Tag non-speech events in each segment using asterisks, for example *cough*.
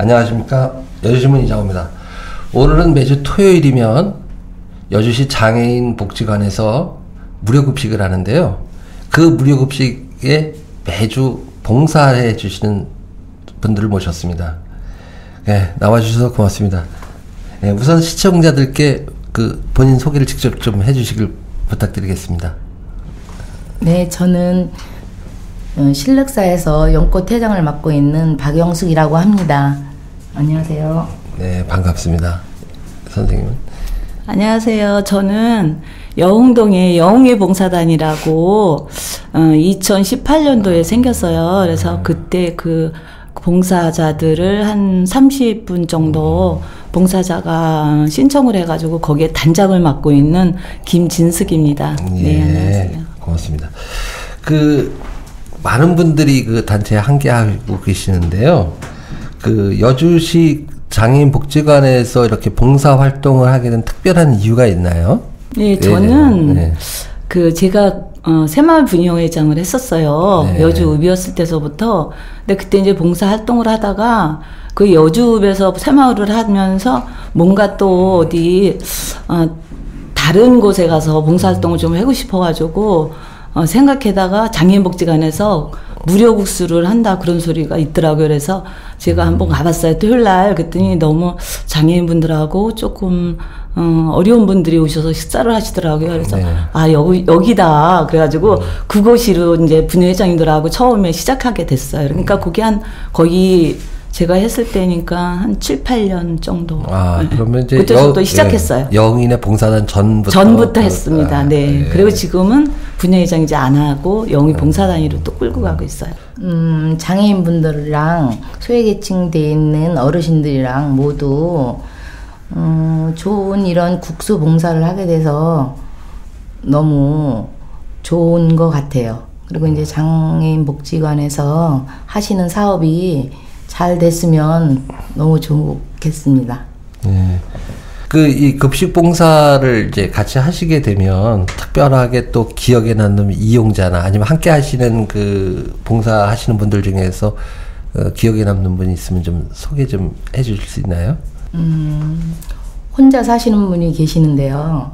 안녕하십니까 여주신문 이장호입니다. 오늘은 매주 토요일이면 여주시 장애인 복지관에서 무료급식을 하는데요. 그 무료급식에 매주 봉사해 주시는 분들을 모셨습니다. 네, 나와주셔서 고맙습니다. 네, 우선 시청자들께 그 본인 소개를 직접 좀 해주시길 부탁드리겠습니다. 네, 저는 어, 신력사에서 연꽃 회장을 맡고 있는 박영숙이라고 합니다. 안녕하세요. 네, 반갑습니다. 선생님은? 안녕하세요. 저는 여흥동의 여흥의 봉사단이라고 어, 2018년도에 생겼어요. 그래서 그때 그 봉사자들을 한 30분 정도 봉사자가 신청을 해가지고 거기에 단장을 맡고 있는 김진숙입니다. 예, 네, 안녕하세요. 고맙습니다. 그 많은 분들이 그 단체에 함께하고 계시는데요. 그 여주시 장애인 복지관에서 이렇게 봉사 활동을 하게 된 특별한 이유가 있나요? 네, 저는 네. 그 제가 어, 새마을 분녀회장을 했었어요. 네. 여주읍이었을 때서부터. 근데 그때 이제 봉사 활동을 하다가 그 여주읍에서 새마을을 하면서 뭔가 또 어디 어, 다른 곳에 가서 봉사 활동을 좀 하고 싶어가지고 어, 생각해다가 장애인 복지관에서 무료 국수를 한다 그런 소리가 있더라고요. 그래서 제가 한번 가봤어요. 토요일 날 그랬더니 너무 장애인분들하고 조금 어, 어려운 분들이 오셔서 식사를 하시더라고요. 그래서 네. 아 여기 여기다 그래가지고 그곳이로 이제 분회장님들하고 처음에 시작하게 됐어요. 그러니까 그게 한 거의 제가 했을 때니까 한 7, 8년 정도. 아, 네. 그러면 이제 그때부터 여- 시작했어요. 예, 영인의 봉사단 전부터 전부터 그- 했습니다. 아, 네. 예. 그리고 지금은 분야회장 이제 안 하고 영희 봉사단위로 또 끌고 가고 있어요. 음, 장애인 분들이랑 소외계층 돼 있는 어르신들이랑 모두 음, 좋은 이런 국수 봉사를 하게 돼서 너무 좋은 것 같아요. 그리고 이제 장애인 복지관에서 하시는 사업이 잘 됐으면 너무 좋겠습니다. 예. 그이 급식 봉사를 이제 같이 하시게 되면 특별하게 또 기억에 남는 이용자나 아니면 함께 하시는 그 봉사 하시는 분들 중에서 어, 기억에 남는 분이 있으면 좀 소개 좀 해주실 수 있나요? 음, 혼자 사시는 분이 계시는데요.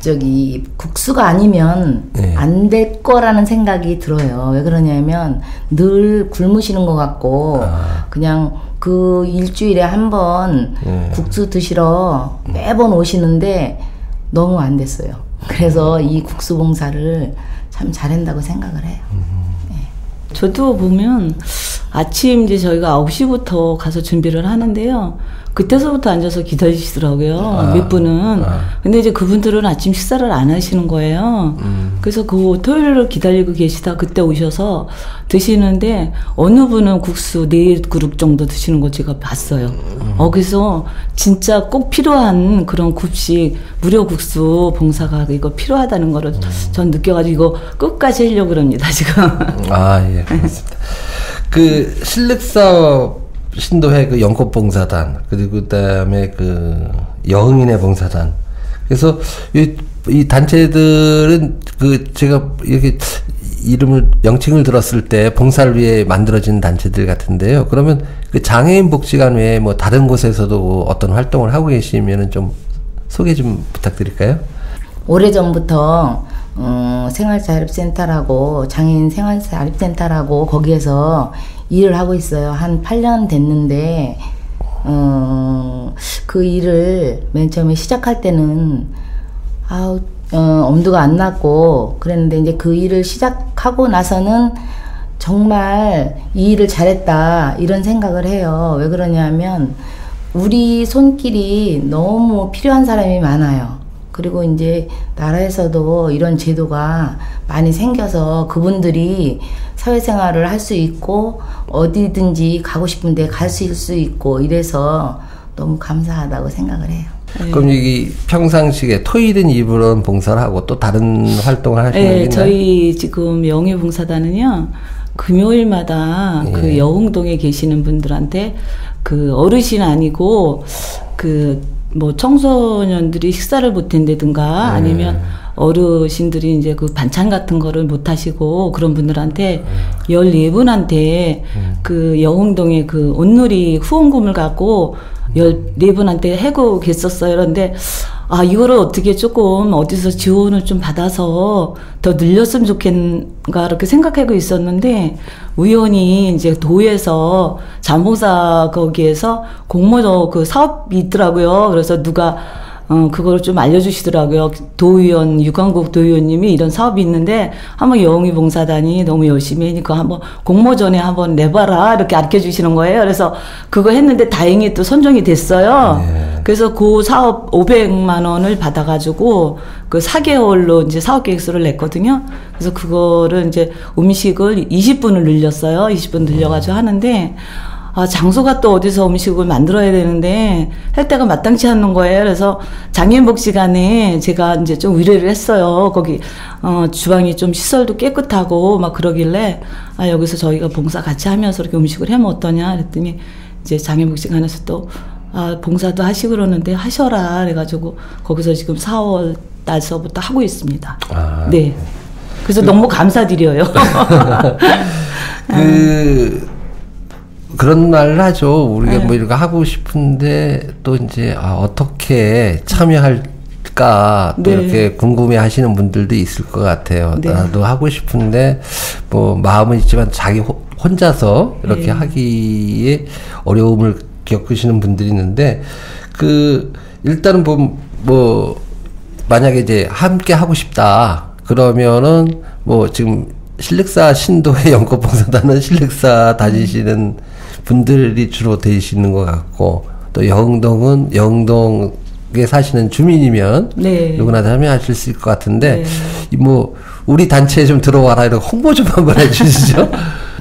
저기 국수가 아니면 네. 안될 거라는 생각이 들어요. 왜 그러냐면 늘 굶으시는 것 같고 아. 그냥 그 일주일에 한번 네. 국수 드시러 매번 오시는데 너무 안 됐어요. 그래서 이 국수 봉사를 참 잘한다고 생각을 해요. 저도 보면 아침 이제 저희가 9시부터 가서 준비를 하는데요. 그때서부터 앉아서 기다리시더라고요. 아, 몇 분은. 아. 근데 이제 그분들은 아침 식사를 안 하시는 거예요. 음. 그래서 그 토요일을 기다리고 계시다 그때 오셔서 드시는데 어느 분은 국수 네 그릇 정도 드시는 거 제가 봤어요. 음. 어, 그래서 진짜 꼭 필요한 그런 급식 무료 국수 봉사가 이거 필요하다는 거를 음. 전 느껴가지고 이거 끝까지 하려고 그럽니다, 지금. 아, 예, 그렇습니다. *laughs* 그 실력사업 신도회 그 연꽃봉사단 그리고 그다음에 그 여흥인의 봉사단 그래서 이, 이 단체들은 그 제가 이렇게 이름을 명칭을 들었을 때 봉사를 위해 만들어진 단체들 같은데요. 그러면 그 장애인 복지관 외에 뭐 다른 곳에서도 어떤 활동을 하고 계시면은 좀 소개 좀 부탁드릴까요? 오래전부터 어, 생활자립센터라고 장애인 생활자립센터라고 거기에서 일을 하고 있어요. 한 8년 됐는데 어, 그 일을 맨 처음에 시작할 때는 아우 어, 엄두가 안 났고 그랬는데 이제 그 일을 시작하고 나서는 정말 이 일을 잘했다 이런 생각을 해요. 왜 그러냐면 우리 손길이 너무 필요한 사람이 많아요. 그리고 이제 나라에서도 이런 제도가 많이 생겨서 그분들이 사회생활을 할 수 있고 어디든지 가고 싶은데 갈 수 있고 이래서 너무 감사하다고 생각을 해요. 그럼 여기 평상시에 토일은 이불은 봉사를 하고 또 다른 활동을 하시는 게 네, 있나요? 저희 지금 영예봉사단은요, 금요일마다 예. 그 여흥동에 계시는 분들한테 그 어르신 아니고 그 뭐 청소년들이 식사를 못 한다든가 아니면 어르신들이 이제 그 반찬 같은 거를 못 하시고 그런 분들한테 14분한테 그 여흥동에 그 온누리 후원금을 갖고 14분한테 해고 계셨어요. 그런데 아, 이거를 어떻게 조금 어디서 지원을 좀 받아서 더 늘렸으면 좋겠는가 이렇게 생각하고 있었는데 우연히 이제 도에서 잠봉사 거기에서 공모 그 사업이 있더라고요. 그래서 누가 어, 그걸 좀 알려주시더라고요. 도의원, 유광국 도의원님이 이런 사업이 있는데, 한번 여웅이 봉사단이 너무 열심히 하니까 한번 공모전에 한번 내봐라. 이렇게 가르쳐 주시는 거예요. 그래서 그거 했는데 다행히 또 선정이 됐어요. 네. 그래서 그 사업 500만 원을 받아가지고 그 4개월로 이제 사업 계획서를 냈거든요. 그래서 그거를 이제 음식을 20분을 늘렸어요. 20분 늘려가지고 하는데, 아, 장소가 또 어디서 음식을 만들어야 되는데 할 때가 마땅치 않는 거예요. 그래서 장애인복지관에 제가 이제 좀 의뢰를 했어요. 거기 어, 주방이 좀 시설도 깨끗하고 막 그러길래 아, 여기서 저희가 봉사 같이 하면서 이렇게 음식을 하면 어떠냐 그랬더니 이제 장애인복지관에서 또 아, 봉사도 하시고 그러는데 하셔라 그래가지고 거기서 지금 4월 달서부터 하고 있습니다. 아. 네. 그래서 너무 감사드려요. *laughs* 그 그런 말을 하죠. 우리가 네. 뭐 이렇게 하고 싶은데 또 이제 아, 어떻게 참여할까 또 네. 이렇게 궁금해 하시는 분들도 있을 것 같아요. 네. 나도 하고 싶은데 뭐 마음은 있지만 자기 호- 혼자서 이렇게 네. 하기에 어려움을 겪으시는 분들이 있는데 그 일단은 뭐, 뭐 만약에 이제 함께 하고 싶다 그러면은 뭐 지금 실력사 신도의 *laughs* 연꽃봉사단은 실력사 다니시는 분들이 주로 되시는 것 같고 또 영동은 영동에 사시는 주민이면 네. 누구나 참여하실 수 있을 것 같은데 네. 이뭐 우리 단체에 좀 들어와라 이런 홍보 좀 한번 *laughs* 해주시죠.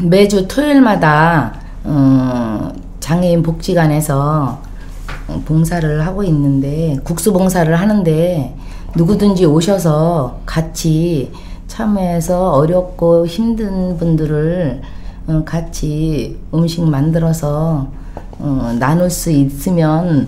매주 토요일마다 어, 장애인 복지관에서 어, 봉사를 하고 있는데 국수 봉사를 하는데 누구든지 오셔서 같이 참여해서 어렵고 힘든 분들을 어, 같이 음식 만들어서 어, 나눌 수 있으면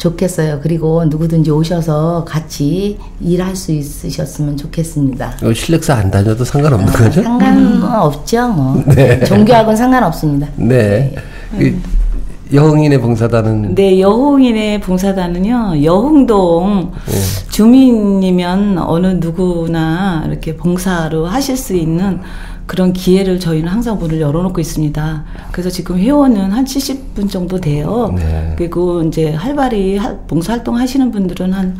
좋겠어요. 그리고 누구든지 오셔서 같이 일할 수 있으셨으면 좋겠습니다. 이거 실력사 안 다녀도 상관없는 거죠? 상관없죠, 뭐. *laughs* 네. 종교하고는 상관없습니다. 네. 그 여흥인의 봉사단은 네, 여흥인의 봉사단은요, 여흥동 주민이면 어느 누구나 이렇게 봉사로 하실 수 있는 그런 기회를 저희는 항상 문을 열어놓고 있습니다. 그래서 지금 회원은 한 70분 정도 돼요. 네. 그리고 이제 활발히 하- 봉사활동 하시는 분들은 한,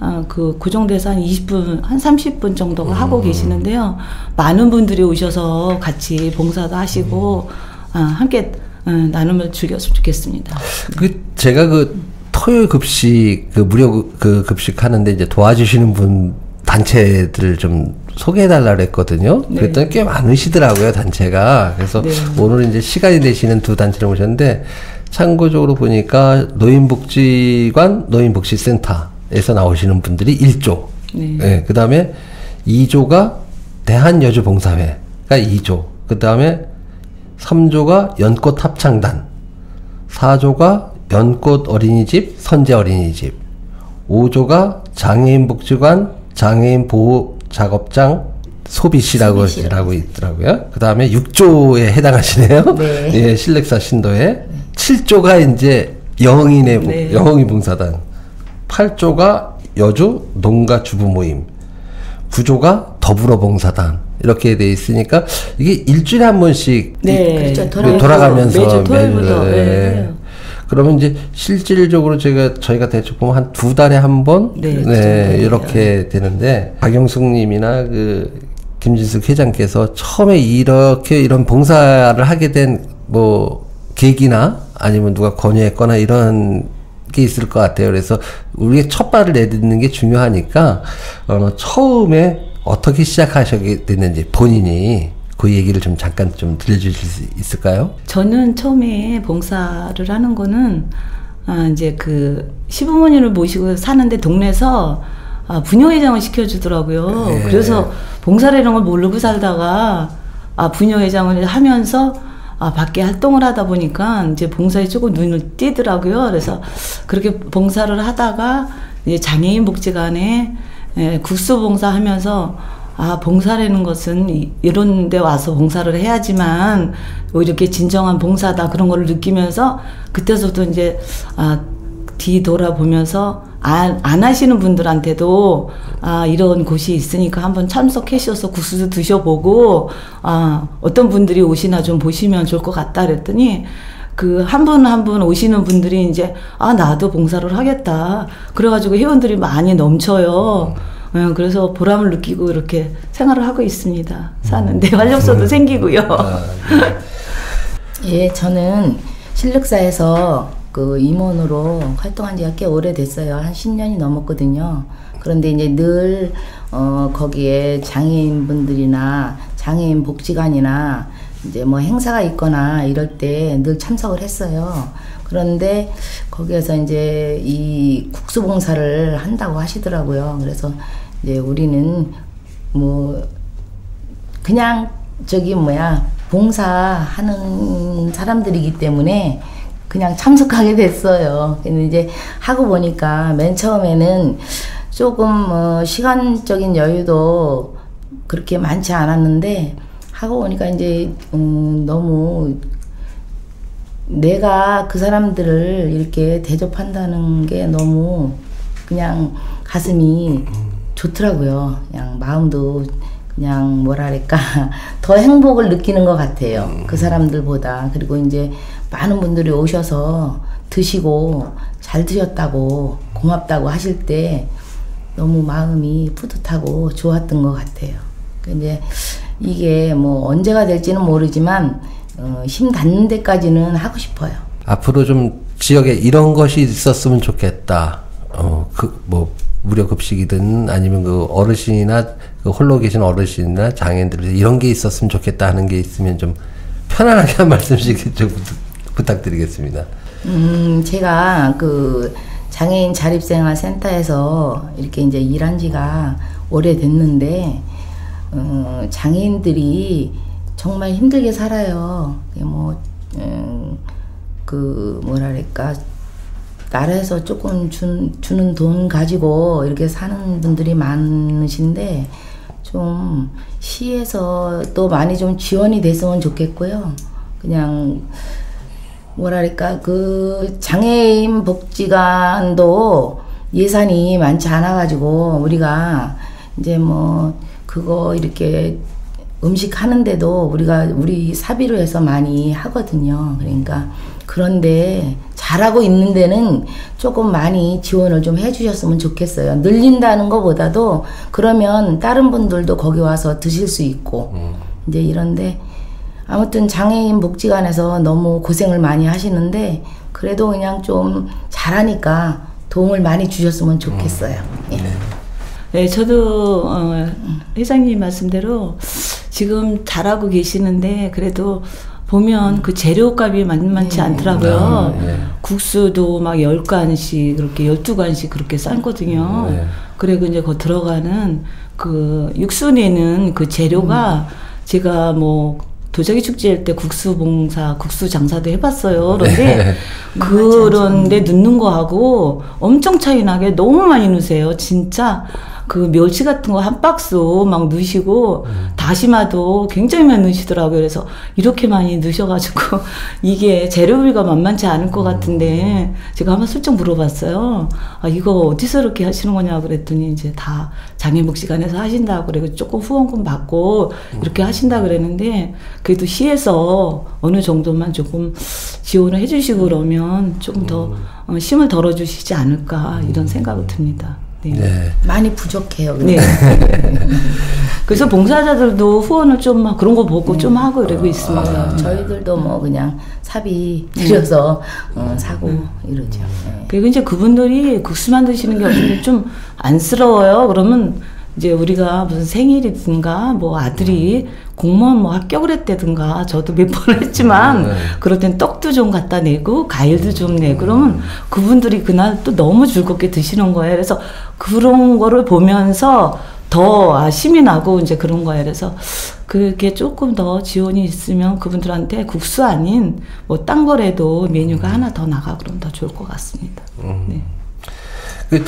아, 그, 그 정도에서 한 20분, 한 30분 정도가 하고 계시는데요. 많은 분들이 오셔서 같이 봉사도 하시고, 아, 함께 어, 나눔을 즐겼으면 좋겠습니다. 그 제가 그 토요일 급식 그 무료 그- 그 급식 하는데 이제 도와주시는 분 단체들을 좀 소개해 달라 그랬거든요. 네. 그랬더니 꽤 많으시더라고요, 단체가. 그래서 네. 오늘 이제 시간이 되시는 두 단체를 모셨는데 참고적으로 보니까 노인복지관 노인복지센터에서 나오시는 분들이 1조. 네. 그다음에 2조가 대한여주봉사회가 2조. 그 다음에 3조가 연꽃 합창단. 4조가 연꽃 어린이집, 선제 어린이집. 5조가 장애인 복지관, 장애인 보호 작업장 소비시라고 라고 있더라고요. 그 다음에 6조에 해당하시네요. *laughs* 네. 예, 실렉사 신도에. 7조가 이제 영인의 봉- 네. 영인 봉사단. 8조가 여주 농가 주부 모임. 9조가 더불어 봉사단. 이렇게 돼 있으니까 이게 일주일에 한 번씩 네. 그렇죠. 네, 돌아가면서 매주 토요일부터. 매일, 네. 네. 그러면 이제 실질적으로 제가 저희가 대충 보면 한 두 달에 한 번, 네, 네. 이렇게 되는데 박영숙님이나 그 김진숙 회장께서 처음에 이렇게 이런 봉사를 하게 된 뭐 계기나 아니면 누가 권유했거나 이런 게 있을 것 같아요. 그래서 우리의 첫 발을 내딛는 게 중요하니까 어, 처음에 어떻게 시작하셨게 됐는지 본인이 그 얘기를 좀 잠깐 좀 들려주실 수 있을까요? 저는 처음에 봉사를 하는 거는 아, 이제 그 시부모님을 모시고 사는데 동네에서 아, 부녀회장을 시켜주더라고요. 예. 그래서 봉사라는 걸 모르고 살다가 아, 부녀회장을 하면서 아, 밖에 활동을 하다 보니까 이제 봉사에 조금 눈을 띄더라고요. 그래서 그렇게 봉사를 하다가 이제 장애인 복지관에 예, 국수 봉사 하면서 아, 봉사라는 것은 이- 이런 데 와서 봉사를 해야지만 뭐 이렇게 진정한 봉사다 그런 거를 느끼면서 그때서부터 이제 아, 뒤 돌아보면서 안, 안 하시는 분들한테도 아 이런 곳이 있으니까 한번 참석해 주셔서 국수도 드셔보고 아 어떤 분들이 오시나 좀 보시면 좋을 것 같다 그랬더니 그한분한분 오시는 분들이 이제 아 나도 봉사를 하겠다 그래가지고 회원들이 많이 넘쳐요. 예, 그래서 보람을 느끼고 이렇게 생활을 하고 있습니다. 사는데 활력소도 생기고요. 아, *laughs* 예, 저는 실력사에서 그 임원으로 활동한 지가 꽤 오래됐어요. 한 10년이 넘었거든요. 그런데 이제 늘, 어, 거기에 장애인분들이나 장애인 복지관이나 이제 뭐 행사가 있거나 이럴 때 늘 참석을 했어요. 그런데 거기에서 이제 이 국수봉사를 한다고 하시더라고요. 그래서 이제 우리는 뭐 그냥 저기 뭐야 봉사하는 사람들이기 때문에 그냥 참석하게 *laughs* 됐어요. 근데 이제 하고 보니까 맨 처음에는 조금 어, 시간적인 여유도 그렇게 많지 않았는데 하고 보니까 이제 음, 너무 내가 그 사람들을 이렇게 대접한다는 게 너무 그냥 가슴이 좋더라고요. 그냥 마음도 그냥 뭐랄까 *laughs* 더 행복을 느끼는 것 같아요. 그 사람들보다 그리고 이제 많은 분들이 오셔서 드시고 잘 드셨다고 고맙다고 하실 때 너무 마음이 뿌듯하고 좋았던 것 같아요. 근데 이게 뭐 언제가 될지는 모르지만 어, 힘 닿는 데까지는 하고 싶어요. 앞으로 좀 지역에 이런 것이 있었으면 좋겠다. 어, 그, 뭐, 무료 급식이든 아니면 그 어르신이나 그 홀로 계신 어르신이나 장애인들 이런 게 있었으면 좋겠다 하는 게 있으면 좀 편안하게 한 말씀씩 *laughs* 좀 부탁- 부탁드리겠습니다. 음, 제가 그 장애인 자립생활센터에서 이렇게 이제 일한 지가 오래됐는데, 어, 장애인들이 정말 힘들게 살아요. 뭐, 음, 그, 뭐랄까, 나라에서 조금 준, 주는 돈 가지고 이렇게 사는 분들이 많으신데, 좀 시에서 또 많이 좀 지원이 됐으면 좋겠고요. 그냥 뭐랄까 그 장애인 복지관도 예산이 많지 않아 가지고 우리가 이제 뭐 그거 이렇게 음식 하는데도 우리가 우리 사비로 해서 많이 하거든요. 그러니까 그런데 잘하고 있는 데는 조금 많이 지원을 좀 해주셨으면 좋겠어요. 늘린다는 것보다도 그러면 다른 분들도 거기 와서 드실 수 있고 이제 이런데 아무튼 장애인 복지관에서 너무 고생을 많이 하시는데 그래도 그냥 좀 잘하니까 도움을 많이 주셨으면 좋겠어요. 예. 네, 저도 어, 회장님 말씀대로 지금 잘하고 계시는데 그래도 보면 그 재료값이 만만치 않더라고요. 아, 예. 국수도 막 10간씩 그렇게 12간씩 그렇게 삶거든요. 네. 그리고 이제 그 들어가는 그 육수 내는 그 재료가 제가 뭐 도자기 축제할 때 국수 봉사, 국수 장사도 해봤어요. 그런데 그런데 넣는 거하고 엄청 차이 나게 너무 많이 넣으세요. 진짜 그 멸치 같은 거 한 박스 막 넣으시고 다시마도 굉장히 많이 넣으시더라고요. 그래서 이렇게 많이 넣으셔가지고 *laughs* 이게 재료비가 만만치 않을 것 같은데 제가 한번 슬쩍 물어봤어요. 아 이거 어디서 이렇게 하시는 거냐 그랬더니 이제 다 장애복지관에서 하신다고 그래고 조금 후원금 받고 이렇게 하신다 그랬는데 그래도 시에서 어느 정도만 조금 지원을 해주시고 그러면 조금 더 어, 심을 덜어주시지 않을까 이런 생각이 듭니다. 네. 네. 많이 부족해요. 네. *laughs* 그래서 봉사자들도 후원을 좀막 그런 거 보고 좀 하고 이러고 있습니다. 저희들도 뭐 그냥 사비 들여서 어, 사고 이러죠. 네. 그리고 이제 그분들이 국수 만 드시는 게 어떻게 좀 안쓰러워요. 그러면 이제 우리가 무슨 생일이든가 뭐 아들이 공무원 뭐 합격을 했다든가 저도 몇 번 했지만 네. 그럴 땐 떡도 좀 갖다 내고 과일도 좀 내고 그러면 그분들이 그날 또 너무 즐겁게 드시는 거예요. 그래서 그런 거를 보면서 더 아, 힘이 나고 이제 그런 거예요. 그래서 그게 조금 더 지원이 있으면 그분들한테 국수 아닌 뭐 딴 거라도 메뉴가 하나 더 나가 그러면 더 좋을 것 같습니다. 네. 그,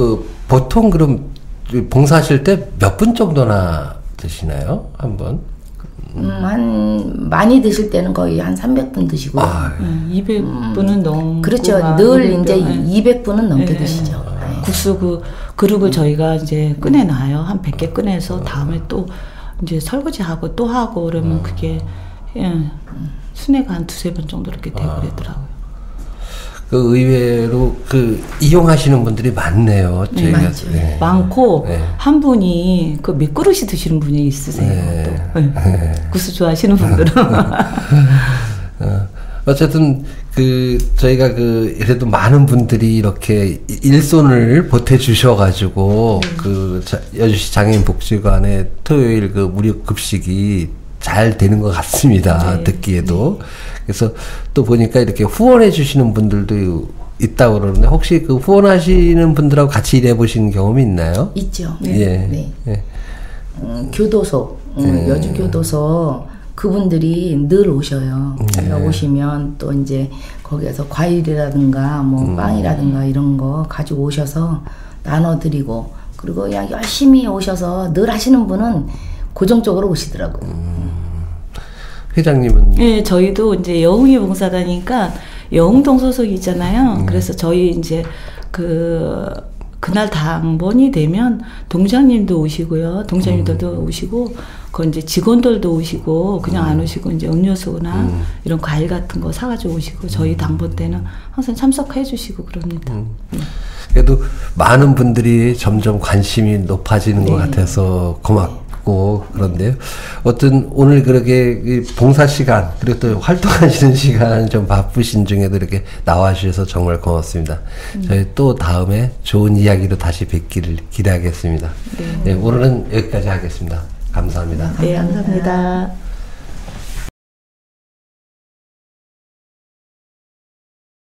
어, 보통 그럼 봉사하실 때 몇 분 정도나 드시나요? 한 번? 음, 한 많이 드실 때는 거의 한 300분 드시고요. 아, 네, 200분은 넘고 그렇죠. 막늘200 이제 네. 200분은 넘게 네. 드시죠. 네. 국수 그 그릇을 저희가 이제 꺼내 놔요. 한 100개 꺼내서 다음에 또 이제 설거지하고 또 하고 그러면 그게 예, 순회가 한 두세 번 정도 이렇게 되고 그러더라고요. 그 의외로 그 이용하시는 분들이 많네요. 저희가. 많죠. 네. 많고 네. 한 분이 그몇 그릇이 드시는 분이 있으세요. 네. 또 네. 국수 좋아하시는 분들은 *laughs* 어, 어쨌든 그 저희가 그 그래도 많은 분들이 이렇게 일손을 보태 주셔 가지고 그 자- 여주시 장애인 복지관의 토요일 그 무료 급식이 잘 되는 것 같습니다. 네. 듣기에도 그래서 또 보니까 이렇게 후원해 주시는 분들도 있다고 그러는데 혹시 그 후원하시는 분들하고 같이 일해 보신 경험이 있나요? 있죠. 예. 네. 예. 음, 교도소, 음, 여주 교도소 그분들이 늘 오셔요. 네. 오시면 또 이제 거기에서 과일이라든가 뭐 음. 빵이라든가 이런 거 가지고 오셔서 나눠드리고 그리고 그냥 열심히 오셔서 늘 하시는 분은 고정적으로 오시더라고요. 음. 회장님은 예, 저희도 이제 여흥이 봉사다니까 여흥동 소속이잖아요. 음. 그래서 저희 이제 그 그날 당번이 되면 동장님도 오시고요. 동장님들도 음. 오시고 그 이제 직원들도 오시고 그냥 안 오시고 이제 음료수나 음. 이런 과일 같은 거 사가지고 오시고 저희 당번 때는 항상 참석해 주시고 그럽니다. 음. 그래도 많은 분들이 점점 관심이 높아지는 것 같아서 고맙 고 그런데요. 어떤 오늘 그렇게 이 봉사 시간 그리고 또 활동하시는 *laughs* 시간 좀 바쁘신 중에도 이렇게 나와주셔서 정말 고맙습니다. 저희 또 다음에 좋은 이야기로 다시 뵙기를 기대하겠습니다. 네, 오늘은 여기까지 하겠습니다. 감사합니다. 네, 감사합니다.